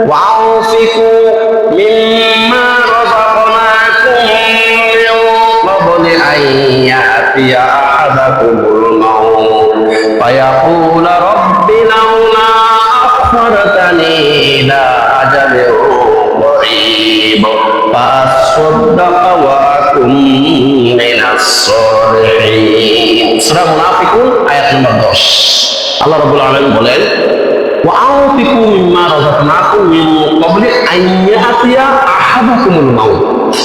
وأنفقوا مما رزقناكم من قبل أن يأتي أحدكم الموت فيقول رب لولا أخرتني إلى أجل قريب فأصدق وأكن من الصالحين سورة মুনাফিকুন আয়াত নম্বর 10 আল্লাহ রাব্বুল আলামিন বলেন وأنفقوا مما رزقناكم من قبل أن يأتي أحدكم الموت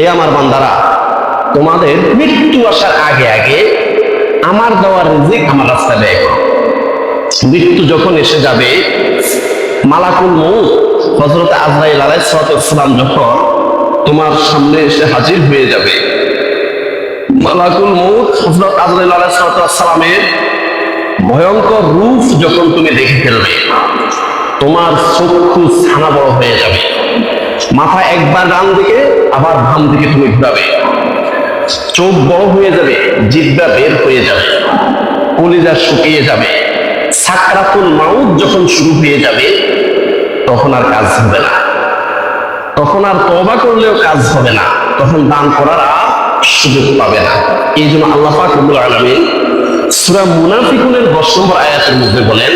এ আমার বান্দারা তোমাদের মৃত্যু আসার আগে আগে আমার দেওয়ার রিজিক আমার রাস্তায় ব্যয় করো মৃত্যু যখন এসে যাবে মালাকুল মৌত হজরত আজরাইল আলাইসালাম যখন তোমার সামনে এসে হাজির হয়ে যাবে মালাকুল মৌত হজরত আজরাইল আলাইসালামের ভয়ঙ্কর রূপ যখন তুমি দেখে ফেলবে, তোমার চক্ষু ছানা বড় হয়ে যাবে। মাথা একবার ডান দিকে, আবার বাম দিকে তুমি ঘুরাবে। চোখ বড় হয়ে যাবে জিব্বা বের হয়ে যাবে, কলিজা শুকিয়ে যাবে। সাকরাতুল মাউত যখন শুরু হয়ে যাবে, তখন আর কাজ হবে না। তখন আর তবা করলেও কাজ হবে না। তখন দান করার আর সুযোগ পাবে না। এই জন্য আল্লাহ আলামিন সুরা মুনাফিকুনের দশ নম্বর আয়াতের মধ্যে বলেন,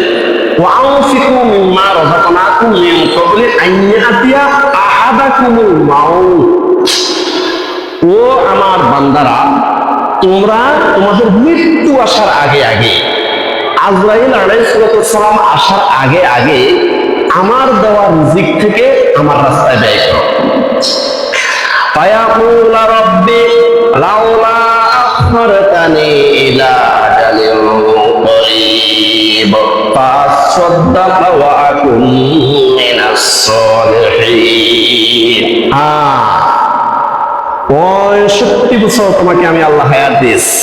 ওয়াউফিকু মিম্মা রাযাকনাকুম মিন ক্বাবলি আহাদাকুমুল মাউত। ও আমার বান্দারা, তোমরা তোমাদের মৃত্যু আসার আগে আগে, আজরাইল আসার আগে আগে আমার দেওয়া রিজিক থেকে আমার রাস্তায় ব্যয় করো। লাউলা فأصدق وأكن من الصالحين آه পঁয়ষট্টি বছর তোমাকে আমি আল্লাহ হায়াত দিয়েছি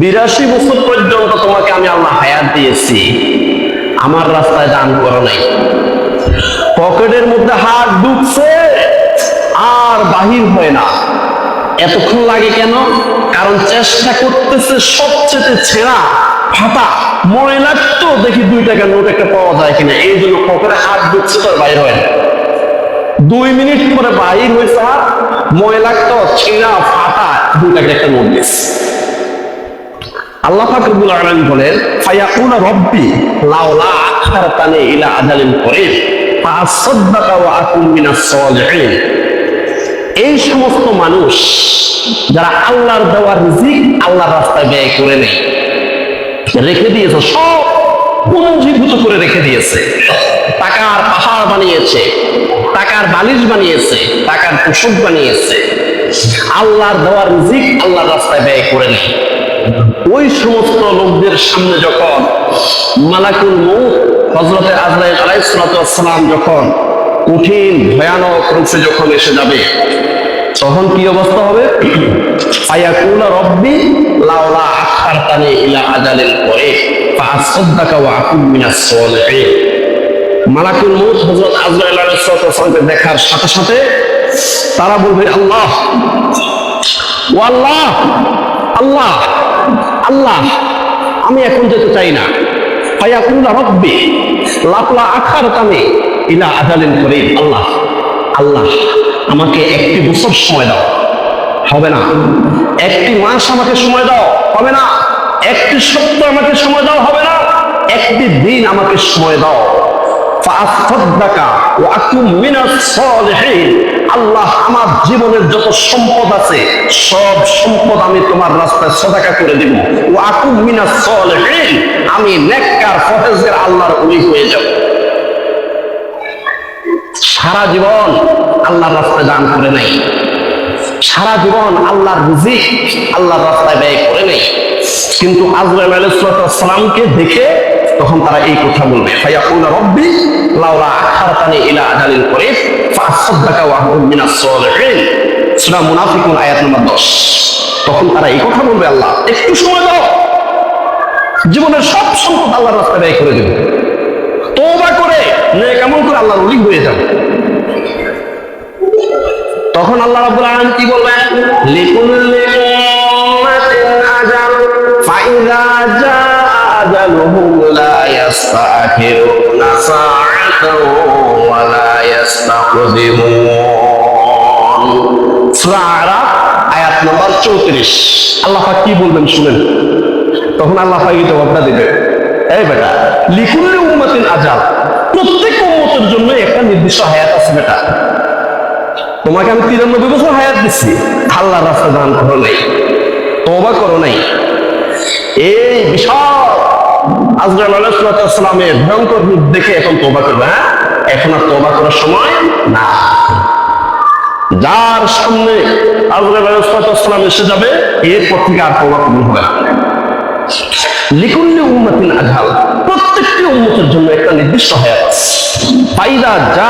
বিরাশি বছর পর্যন্ত তোমাকে আমি আল্লাহ হায়াত দিয়েছি আমার রাস্তায় দান করো নাই পকেটের মধ্যে হাত ঢুকছে আর বাহির হয় না এতক্ষণ লাগে কেন? কারণ চেষ্টা করতেছে সবচেয়ে ছেঁড়া, ফাটা মনে লাগতো দেখি দুই টাকার নোট একটা পাওয়া যায় কিনা। এই জন্য পকেটে হাত ঢুকছে তো আর বাইর হয়। দুই মিনিট পরে বাহির হয়েছে আর ময়লা তো ছেঁড়া, ফাটা, দুই টাকার একটা নোট দিচ্ছে আল্লাহ ফাকরুল আলম বলেন, ফায়াকুনা রব্বি লাউলা আখারতানি ইলা আজালিন করিব ফাসাদদাকা ওয়া আকুন মিনাস সালিহিন। এই সমস্ত মানুষ যারা আল্লাহর দেওয়ার রিজিক আল্লাহর রাস্তায় ব্যয় করে নেই রেখে দিয়েছে, সব পুঞ্জীভূত করে রেখে দিয়েছে। টাকার পাহাড় বানিয়েছে, টাকার বালিশ বানিয়েছে, টাকার পোশাক বানিয়েছে। আল্লাহর দেওয়ার রিজিক আল্লাহর রাস্তায় ব্যয় করে নেই ওই সমস্ত লোকদের সামনে যখন মালাকুল মৌত হজরতে আজরাইল আলাইসালাম যখন কঠিন, ভয়ানক রূপে যখন এসে যাবে, তখন কি অবস্থা হবে? আয়াকুলা রব্বি লাউলা আখারতানি ইলা আজালিল পরে ফাসাদদাকা ওয়া আকুন মিনাস সালিহিন। মালাকুল মৌত হযরত আজরাইল আলাইহিস সালামকে দেখার সাথে সাথে তারা বলবে, আল্লাহ, ও আল্লাহ আল্লাহ আল্লাহ, আমি এখন যেতে চাই না। ফায়াকুলা রব্বি লাপলা আখার তামে ইলা আজালিন করিম, আল্লাহ আল্লাহ, আমাকে একটি বছর সময় দাও। হবে না। একটি মাস আমাকে সময় দাও। হবে না। একটি সপ্তাহ আমাকে সময় দাও। হবে না। একটি দিন আমাকে সময় দাও। আল্লাহ, আমার জীবনের যত সম্পদ আছে, সব সম্পদ আমি তোমার রাস্তায় সদাকা করে দিব। ওয়া আকুম মিনাস সালিহিন। আমি নেককার ফরেজগার আল্লাহর ওলি হয়ে যাব। সারা জীবন আল্লাহর রাস্তায় দান করে নাই। সারা জীবন আল্লাহর রিজিক আল্লাহর রাস্তায় ব্যয় করে নেই। কিন্তু আজরাইল আলাইহিস সালামকে দেখে তখন তারা এই কথা বলবে ফায়াকুনা রব্বি লাউলা আখারতানি ইলা আজালিন করিব ফাসাদদাকা ওয়া আকুন মিনাস সালিহিন। সূরা মুনাফিকুন আয়াত নম্বর 10 তখন তারা এই কথা বলবে, আল্লাহ, একটু সময় দাও। জীবনের সব সম্পদ আল্লাহর রাস্তায় ব্যয় করে দেব। তওবা করে, নেক আমল করে আল্লাহর ওলি হয়ে যাবে। তখন আল্লাহ রাব্বুল আলামিন কি বলবেন? লিকুল্লি উম্মাতিন আজাল ফাইদা জা আজালুহুম লা ইয়াস্তাখিরুনা সাআতাও ওয়া লা ইয়াস্তাকদিমুন সূরা আরাফ, আয়াত নম্বর 34 আল্লাহ পাক কি বলবেন শুনেন? তখন আল্লাহ পাক এই জবাবটা দিবেন। এই বেটা, লিকুল্লি উম্মাতিন আজাল প্রত্যেক উম্মতের জন্য একটা নির্দিষ্ট হায়াত আছে বেটা। তোমাকে আমি তিরানব্বই বছর হায়াত দিচ্ছি আল্লাহর রাস্তা দান করো নাই তবা করো নাই। এই বিশাল আজরাল আলাইসালামের ভয়ঙ্কর রূপ দেখে এখন তোবা করবে হ্যাঁ? এখন আর তোবা করার সময় না যার সামনে আজরাল আলাইসালাম এসে যাবে, এরপর থেকে আর তোবা কবুল হবে না। লিকুল্লি উম্মাতিন আজাল প্রত্যেকটি উম্মতের জন্য একটা নির্দিষ্ট হায়াত ফাইদা যা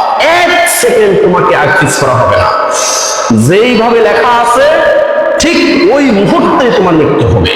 সেকেন্ড তোমাকে আর কিছু করা হবে না। যেইভাবে লেখা আছে, ঠিক ওই মুহূর্তে তোমার মৃত্যু হবে।